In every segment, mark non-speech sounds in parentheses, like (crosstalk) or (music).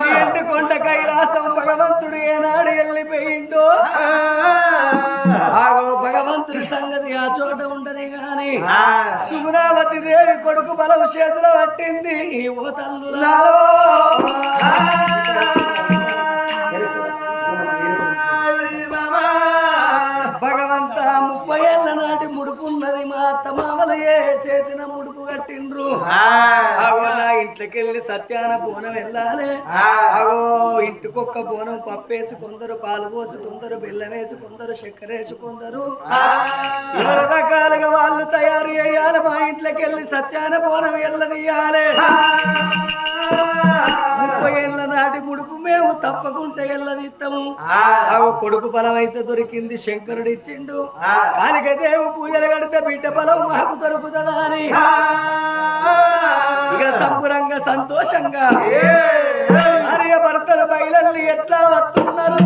కొండ కైలాసం భగవంతుడు ఏనాడు వెళ్ళిపోయిండో? ఆగో భగవంతుడి సంగతి ఆ చోట ఉండని గాని సుగుణావతి దేవి కొడుకు బలం చేతిలో పట్టింది ఓ తల్లు. భగవంత ముప్పై ఏళ్ళ నాటి ముడుపున్నది మా అత్త మామలు ఏ చేసిన ముడుపు కట్టిండ్రు. ఇంట్లోకెళ్ళి సత్యాన బోనం వెళ్ళాలి. అగో ఇంటికొక్క బోనం పప్పేసి కొందరు పాలు పోసి కొందరు బెల్లం వేసి కొందరు చక్కెర వేసి కొందరు. ఇరవై రకాలుగా వాళ్ళు తయారు చేయాలి. మా ఇంట్లోకెళ్ళి సత్యాన బోనం వెళ్ళదీయాలి ముప్పై ఏళ్ళ నాటి ముడుపు మేము తప్పకుండా వెళ్ళదిస్తాము అగో కొడుకు బలం అయితే దొరికింది శంకరుడు ఇచ్చిండు కాలిక దేవు పూజలు కడితే బిడ్డ బలం మాకు దొరుకుతుందా అని సంతోషంగా. భార్య భర్తలు బయలల్లి ఎట్లా వస్తున్నారు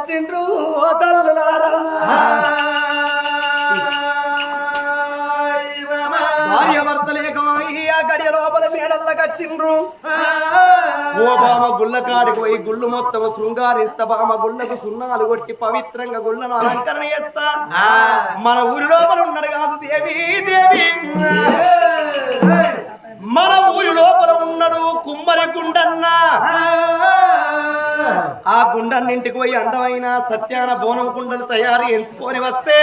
వచ్చిండ్రు తల్లులారా భార్య ఆ గడియ లోపల మేడల్ల కచ్చిండ్రు ఓ బామ గుళ్ళ కాడికి పోయి గుళ్ళు మొత్తం శృంగారిస్తా బామ గుళ్ళకు సున్నాలు కొట్టి పవిత్రంగా గుళ్ళను అలంకరణ చేస్తా. మన ఊరి లోపల ఉన్నాడు కాదు దేవి దేవి. మన ఊరి లోపల ఉన్నాడు కుమ్మరి గుండన్న ఆ గుండన్నింటికి పోయి అందమైన సత్యాన బోనం కుండలు తయారు ఎంచుకొని వస్తే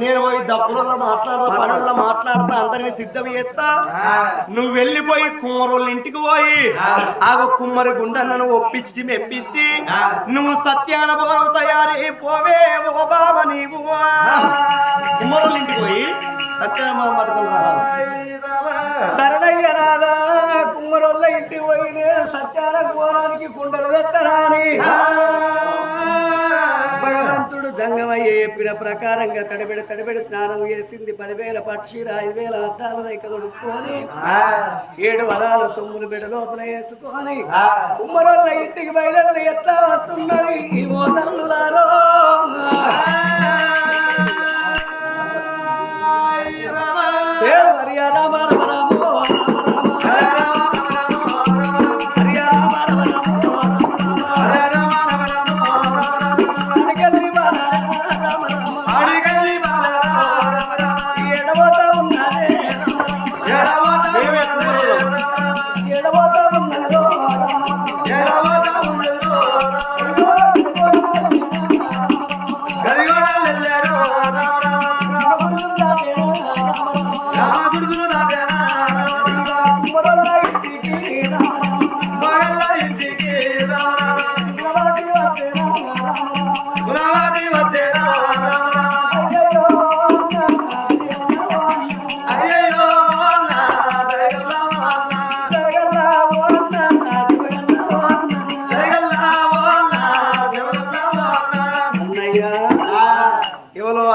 నేను పోయి దప్పులలో మాట్లాడతా పనుల్లో మాట్లాడతా అందరిని సిద్ధం చేస్తా. నువ్వు వెళ్ళిపోయి కుమ్మరోళ్ళ ఇంటికి పోయి ఆగో కుమ్మరి గుండన్నను ఒప్పించి మెప్పించి నువ్వు సత్యాన బోనం తయారు అయిపోవే ఓ బామ నీవు కుమ్మరోళ్ళ ఇంటికి పోయి సత్యాన బోనం పట్టుకొని రా. శరణయ్య రాధా కుమ్మరోళ్ళ ఇంటికి పోయి నేను సత్యాన కోరానికి కుండలు పెట్టరాని భగవంతుడు జంగమయ్య చెప్పిన ప్రకారంగా తడబెడ తడబెడ స్నానం చేసింది. పదివేల పక్షిర ఐదు వేల అద్దాల రేఖ ఏడు వరాల సొమ్ములు బిడ లోపల వేసుకొని కుమ్మరోళ్ళ ఇంటికి బయలు ఎట్లా వస్తున్నది? ఈ మోతల్లులారో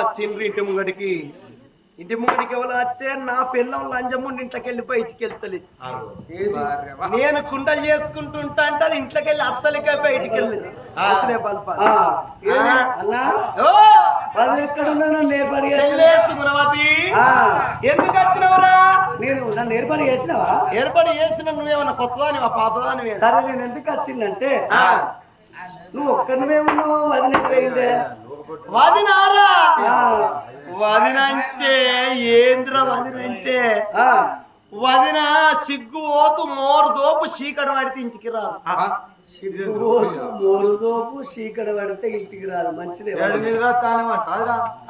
వచ్చిండ్రు ఇంటి ముంగడికి ఇంటి ముంగడికి ఎవరో వచ్చే నా పిల్లం లంజముండి ఇంట్లోకి వెళ్ళిపోయి ఇటుకెళ్తలేదు నేను కుండలు చేసుకుంటుంటా అంటే అది ఇంట్లోకి వెళ్ళి అస్సలకే బయటికి వెళ్ళదు అసలే బల్ప ఎందుకు వచ్చినవరా? నేను నన్ను ఏర్పాటు చేసినావా? ఏర్పాటు చేసిన నువ్వేమన్నా కొత్తదానివా పాతదానివే? సరే నేను ఎందుకు వచ్చిందంటే నువ్వు ఒక్కరివే ఉన్నావు వదిలినట్టు పోయిందే వదినారా? ఆ, వదినంటే ఏంద్ర వదినంటే? ఆ, వదిన సిగ్గు ఓతు మోరు దోపు చీకటి పడితే ఇంటికి రాదు. సిగ్గుపోతు మోరుదోపు చీకటి పడితే ఇంటికి రాదు. మంచిదే.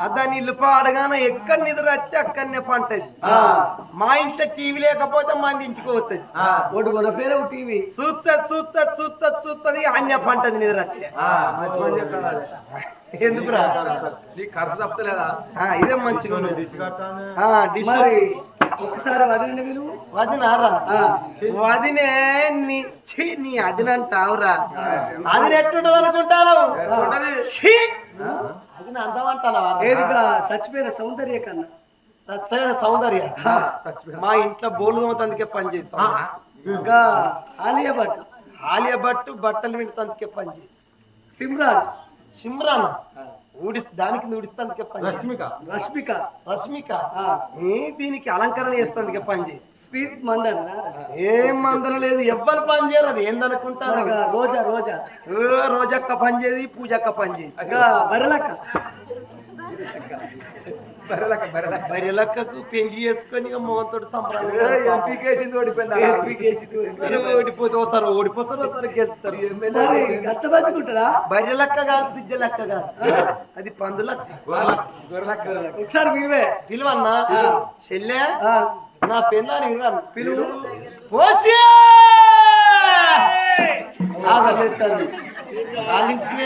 అదని ఇల్లు పాడగానే ఎక్కడ నిద్ర వస్తే అక్కడనే పంటది. ఆ, మా ఇంట్లో టీవీ లేకపోతే మంది ఇంటికి పోతుంది ఒకటి కొన పేరు టీవీ? చూస్త చూస్త చూస్త చూస్తది అన్య పంటది నిద్ర వస్తే. ఎందుకు రా ఖర్చు తప్పలేదా ఆ, ఇదే మరి ఒకసారి వదిలిన విలువ వదినారా ఆ. వదినే నీ ఛీ, నీ అదినంటావురా అది ఎట్టుండదు అనుకుంటాను ఛీ! అదిన చచ్చిపోయిన సౌందర్య కన్నా. సరైన సౌందర్య. మా ఇంట్లో బోలు తోమతందుకే పని చేస్తాం ఇంకా ఆలియా భట్ ఆలియా బట్టు బట్టలు వింటందుకే పని చేస్తాం సిమ్రాన్ సిమ్రాన్. ఊడి దానికి చేస్తాం. రష్మిక. రష్మిక. రష్మిక. ఆ, ఏ దీనికి అలంకరణ చేస్తాందుకే పని చేయి. స్పీడ్ మందన. ఏం మందన లేదు ఎవ్వరు పని చేయరు అది ఏందనుకుంటారు? రోజా రోజా. రోజక్క పని చేయదు పూజక్క పని చేయదు బరలక్క బరిలక్కకు పెళ్ళి చేసుకొని ఇక మోహన్తో. ఓడిపోతే వస్తారు ఓడిపోతారు వస్తారు గెలుస్తారు. బర్రెలక్క కాదు బిడ్డ లెక్క కాదు అది గొర్రెలక ఒకసారి మీవే పిలువన్నా? చెల్లె? నా విన్నాను పిలువు. ఆగలేస్తాను వాళ్ళింటికి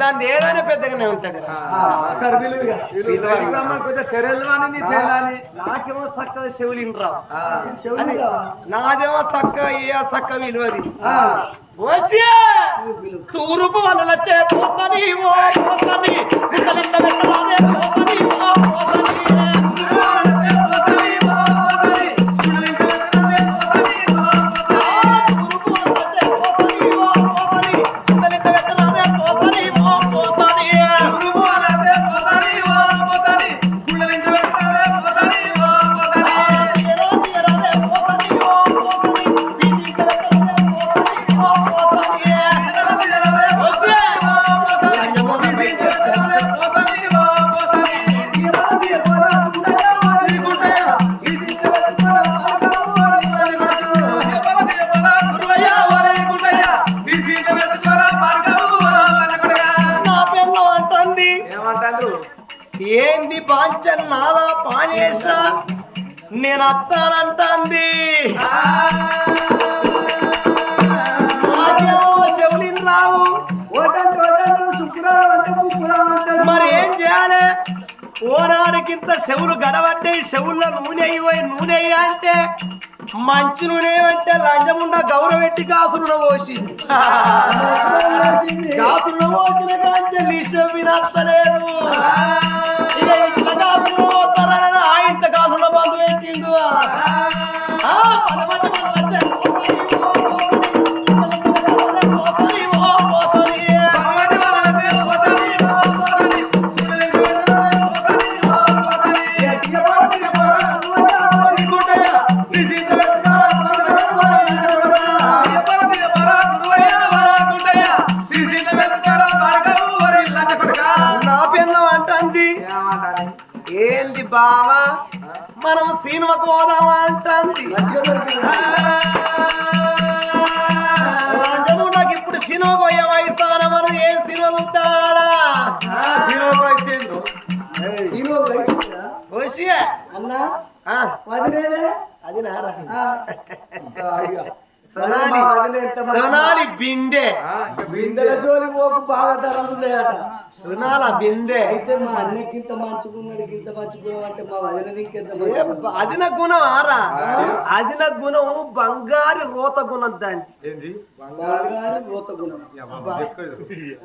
దాన్ని ఏదైనా పెద్దగానే ఉంటది. నాకేమో చక్కగా చెవులు రావు? నాదేమో చక్క ఏ చక్క విలువది. తూరుపు వలలచ్చే పోతని ఓ పోతని విసలిండ వెట్టరాదే పోతని ఓ పోతని ఏంది బాంచన్ నాదా పానేశ నేను అత్తానంటాంది. చెవులిన్ రావు. మరి ఏం చేయాలి? ఓనాడికింత చెవులు గడబడ్డాయి చెవుల్లో నూనె అయిపోయి నూనె అయ్యి అంటే మంచి నూనె అంటే లంచముండ గౌరవెట్టి కాసులున పోసింది. (laughs) కాసులున పోసిన కాంచెల్లి వినస్తలేదు ఇక సినిమాకు పోదామా అంటుంది. నాకు ఇప్పుడు సినిమా పోయే వయసు మనం ఏం సినిమా చూద్దాడా సినిమా వచ్చిండ్రు సీను వయసురా? వచ్చి అన్నా? అది నారా. సోనాలి. బిందె. బిందెల జోలి పోకు బాగా ధరలు ఉన్నాయట సోనాల బిందె. అయితే మా అన్నకి ఇంత మంచుకున్నాడు ఇంత అంటే మా వదిన ఇంకెంత గుణం ఆరా? అదిన గుణం బంగారు రోత గుణం దాన్ని బంగారు రోత గుణం.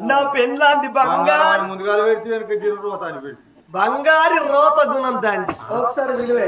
నా పెళ్ళాంది బంగారు ముందుగా పెడితే వెనక జీరో రోతాన్ని పెట్టి బంగారు రోత గుణం దాన్ని ఒకసారి విలువే.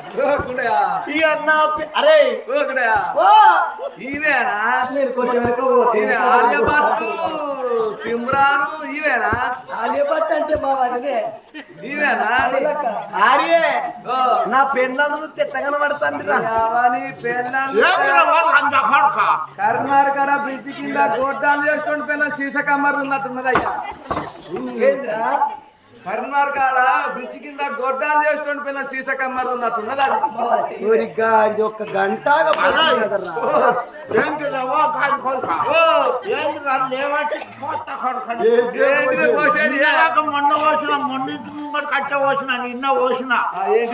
అరే! ఇవేనా మీరు కొంచెం ఆర్యభట్టు సిమ్రాను ఇవేనా? అంటే ఇవేనా. ఆర్యే నా పెళ్ళందు తిట్టగన పడుతుంది అవని పెళ్ళాం కర్ణాటక బ్రిడ్జ్ కింద గోడ్డాలు చేసుకొని పిల్ల సీస కమ్మర్ ఉన్నట్టున్నది కర్ణాటక బ్రిడ్జ్ కింద గొడ్డాలు చేసుకొని పిల్ల సీస కమ్మర్ ఉన్నట్టున్నది అది. ఊరిగా ఇది ఒక పోసేది? మొన్న పోసిన మొన్నింటి ముంగడు కట్ట పోసిన నిన్న పోసిన?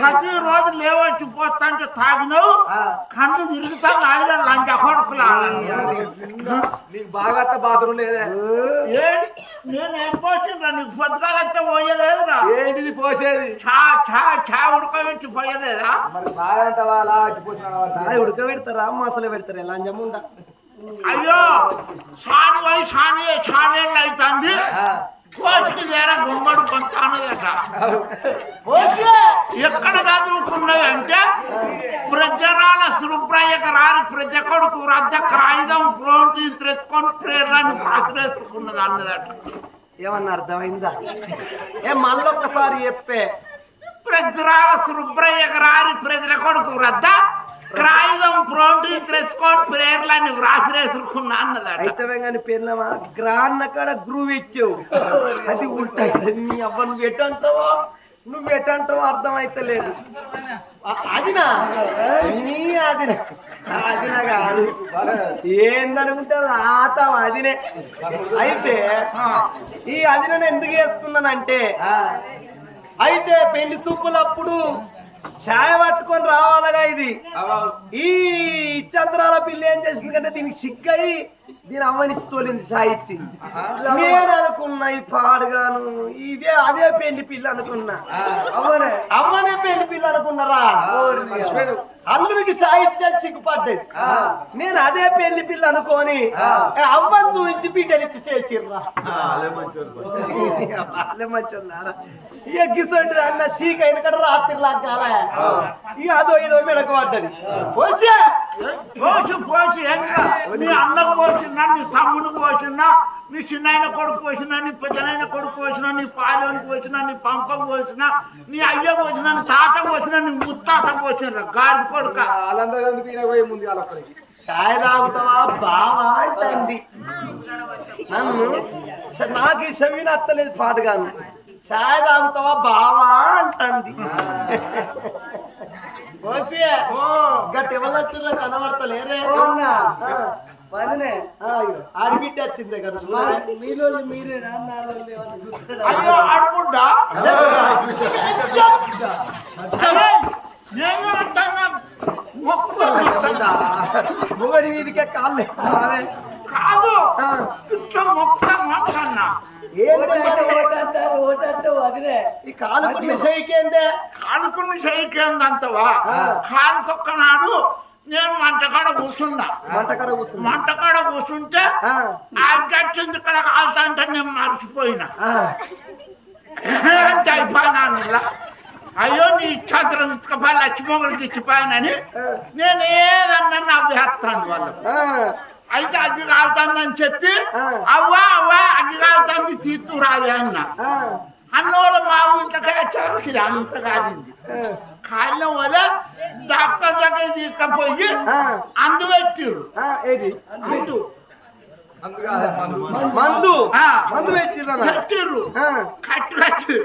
ప్రతి రోజు లేవచ్చి పోతాంటే తాగినావు. కళ్ళు తిరుగుతా ఆయన లంచ కొడుకులా నీకు బాగా బాత్రూమ్ లేదే ఏంటి నేనేం పోసిండ్రా నీకు పొద్దుగాలంతా పోయలేదురా. ఏంటిది పోసేది? చా చా చా ఉడకబెట్టి పోయలేదా మరి బాగా అంటావా? అలా అట్టి పోసిన సాయి ఉడకబెడతారా? మసలు పెడతారా. ఇలా జముండ అయ్యో సాని పోయి సాని సానేళ్ళు అవుతుంది కోసికి వేరే గుమ్మడి పంతానదట ఎక్కడ చదువుకున్నవి అంటే ప్రజరాల సుబ్రయ్యక రాని ప్రజ కొడుకు రద్ద కాగితం ప్రోటీన్ తెచ్చుకొని ప్రేరణని ఆశ్రయిస్తున్నది అన్నదట ఏమన్నా అర్థమైందా? ఏ మళ్ళొక్కసారి చెప్పే. ప్రజరాల సుబ్రయ్యక రాని ప్రజల కొడుకు రద్ద కాగితం ప్రోటీన్ తెచ్చుకొని ప్రేరణని వ్రాసిరేసుకున్నా అన్నదట. అయితే కానీ పెళ్ళమా గ్రాన్న కాడ గ్రూవ్ ఇచ్చావు. అది ఉంటాయి నీ అవ్వ నువ్వు ఎటంటావో నువ్వు ఎటంటావో అర్థం అయితలేదు అ- అదినా నీ అదిన అదిన కాదు. ఏందనుకుంటే ఆతం అదినే. అయితే ఈ అదినను ఎందుకు వేసుకున్నానంటే అయితే పెళ్ళి సూపులప్పుడు ఛాయ పట్టుకొని రావాలగా ఇది. ఈ చంద్రాల పిల్ల ఏం చేసింది? కంటే దీనికి సిగ్గయి దీని అవ్వని తోలింది ఇచ్చి నేను అనుకున్నా ఈ పాడుగాను ఇదే అదే పెళ్ళి పిల్ల అనుకున్నా. అవ్వనే అవ్వనే పెళ్ళి పిల్ల అనుకున్నారా? ఛాయ్ ఇచ్చాను సిగ్గుపడ్డది నేను అదే పెళ్ళి పిల్ల అనుకోని అవ్వని చూపించి బిడ్డనిచ్చి చేసిర్రా మంచోళ్ళారా ఇక గిసోటి అన్న చీక వెనకడ రాత్రి లాగాల ఇక అదో ఇదో మెడకు పడ్డది. వచ్చే పోసి పోసి ఏంగా మీ అన్న పోసిందా నీ తమ్ముడు పోసిందా మీ చిన్నాయన కొడుకు పోసినా నీ పెద్దనైన కొడుకు పోసినా నీ పాలోని పోసినా నీ పంపకు పోసినా నీ అయ్య పోసినా నీ తాత పోసినా నీ ముత్తాత పోసినా గాడిద కొడుక. చాయ్ తాగుతావా బావా అంటుంది. నన్ను స- నాకు ఈ చెవిని అత్తలేదు పాటగాను. చాయ్ తాగుతావా బావా అంటుంది. ఆడిబిడ్డ వచ్చిందే కదా. మీలో మొక్కుతా మొగడి మీదికే కాళ్ళు. కాదు. మాట్లాడినా ఈ కాలుకున్న నాడు నేను వంటకాడ కూర్చున్నా వంటకర కూర్చుంది వంటకాడ కూర్చుంటే ఆ. గచ్చింది ఇక్కడ కాలుతా అంటే నేను మర్చిపోయినా. అంటే అయిపోయినాను ఇలా. అయ్యో నీ ఇచ్చాంతరం ఇసుకపోయి లక్ష్మోగుడికి ఇచ్చిపోయానని నేను ఏదన్నా నవ్వేస్తాను వాళ్ళు అయితే అది కాలుతుందని చెప్పి అవ్వా అవ్వా అది కాలుతుంది తీర్తు రావే అన్న. అన్నోళ్ళ మా ఇంట్లోకి వచ్చారు అంత కాలింది కాలిన వల్ల డాక్టర్ దగ్గర తీసుకుపోయి అందు పెట్టిర్రు. ఏది? అందు. మందు. ఆ. మందు పెట్టిర్రా పెట్టిర్రు. కట్టు కట్టు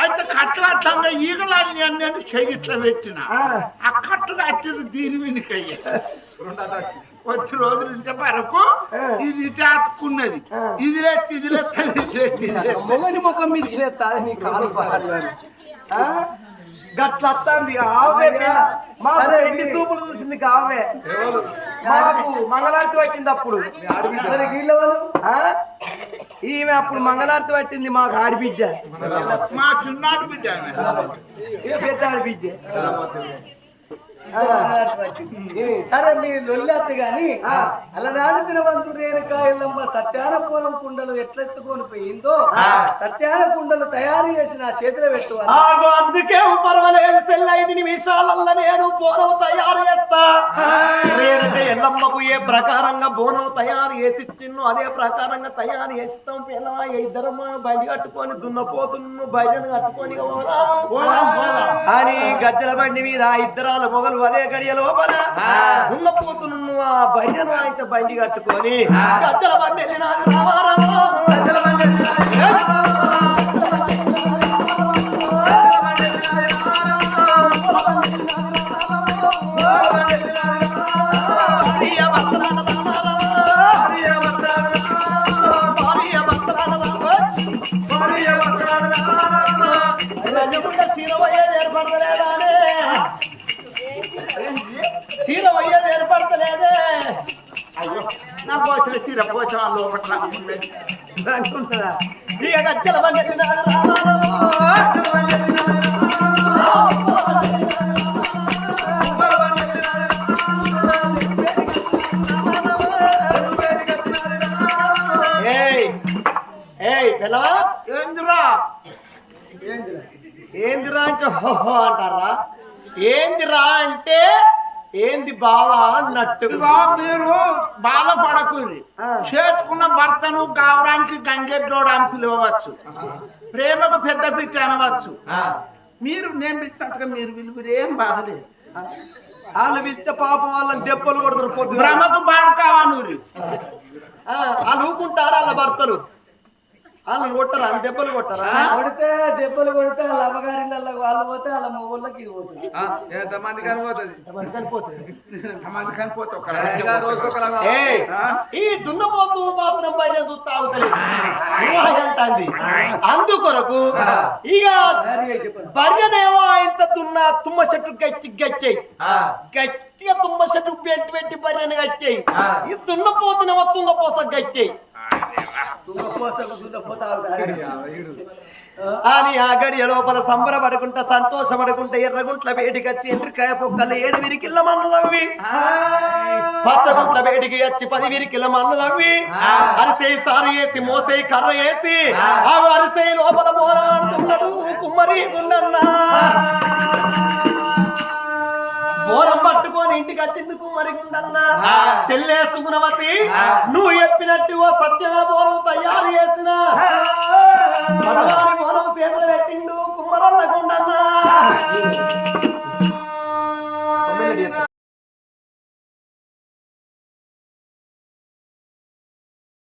అయితే కట్టు కట్టంగా ఈగలాన్ని నేను చెయ్యి ఇట్లా పెట్టిన. ఆ. కట్టు కట్టిరు దీని వెనుకయ్య వచ్చి రోజులు ఇంత వరకు ఇది అతుక్కున్నది ఇది లేచి ఇది లేచి. మొగని ముఖం మీద చేస్తా నీ కాలు గట్ల వస్తుంది ఆవే మాకు పెళ్ళి ఇది- చూపులు చూసింది ఆవే మాకు మంగళారతి పట్టింది అప్పుడు? ఈమె అప్పుడు మంగళారతి పట్టింది మాకు ఆడిబిడ్డ. మా చిన్నాడు బిడ్డ ఆమె. ఏ పెద్ద ఆడిబిడ్డ? సరే మీ లొల్లచ్చు గాని అలనాడు తినవంతు రేణుకాయలమ్మ సత్యాన పూరం కుండలు ఎట్లెత్తుకొని పోయిందో సత్యాన కుండలు తయారు చేసి నా చేతిలో పెట్టుకోవాలి ఆగో అందుకే పర్వాలేదు సెల్ ఐదు నిమిషాలల్లో నేను బోనం తయారు చేస్తా. ఎల్లమ్మకు ఏ ప్రకారంగా బోనం తయారు చేసి ఇచ్చిన్ను అదే ప్రకారంగా తయారు చేస్తాం పిల్ల ఇద్దరమ్మ బండి కట్టుకొని దున్నపోతున్ను బయటను కట్టుకొని. అని గజ్జల బండి మీద ఇద్దరాల మొగలు అదే గడియ లోపల దున్నపోతున్ను ఆ బయటను అయితే బండి కట్టుకొని గజ్జల బండి వెళ్ళినాడు ఏందిరా? ఏందిరా? అంటే హోహో అంటారా? ఏందిరా అంటే ఏంది బావా అన్నట్టు. మీరు బాధపడకూరి చేసుకున్న భర్తను గావరానికి గంగెడ్డోడు అని పిలవచ్చు ప్రేమకు పెద్ద పిట్టి అనవచ్చు. మీరు నేను పిలిచినట్టుగా మీరు పిలుపురు ఏం బాధలేదు వాళ్ళు పిలిస్తే పాపం వాళ్ళని దెబ్బలు కొడతారు భ్రమకు బాడుకావా నూరి వాళ్ళు ఊకుంటారా వాళ్ళ భర్తలు. వాళ్ళని కొట్టరా? వాళ్ళు దెబ్బలు కొట్టరా? కొడితే దెబ్బలు కొడితే వాళ్ళ అమ్మగారిళ్ళ వాళ్ళు పోతే వాళ్ళ మొగుళ్ళకి ఇది పోతుంది. ఎంతమంది కనిపోతుంది ఎంతమంది కనిపోతే ఒక రోజుకొకలాగా ఏయ్, ఈ దున్నపోతు మాత్రం పైన చూస్తా అవుతుంది అంటుంది. అందుకొరకు ఇక భార్యనేమో ఇంత తున్న తుమ్మ చెట్టు గచ్చి గచ్చాయి. గట్టిగా తుమ్మ చెట్టు పెట్టి పెట్టి భార్యను గచ్చాయి. ఈ దున్నపోతునేమో తుంగపోస గచ్చాయి. అని ఆ గడియ లోపల సంబరపడుకుంటా సంతోషపడుకుంటా ఎర్రగుంట్ల వేడికి వచ్చి ఎండ్రికాయ పొక్కలు ఏడు విరికిల్ల మన్ను తవ్వి. పచ్చగుంట్ల వేడికి వచ్చి పది విరికిళ్ళ మన్ను తవ్వి. అరిసే సారు వేసి మోసే కర్ర వేసి ఆ అరిసే లోపల పోరాడుతున్నాడు కుమ్మరి గుండన్నా. బోరం ఇంటికి వచ్చిందుకు మరి గుండన్నా. చెల్లే సుగుణవతి నువ్వు చెప్పినట్టు ఓ సత్యనాభవనం తయారు చేసిన. మనవారి మోనం చేతులు పెట్టిండు కుమ్మరల్ల గుండన్నా.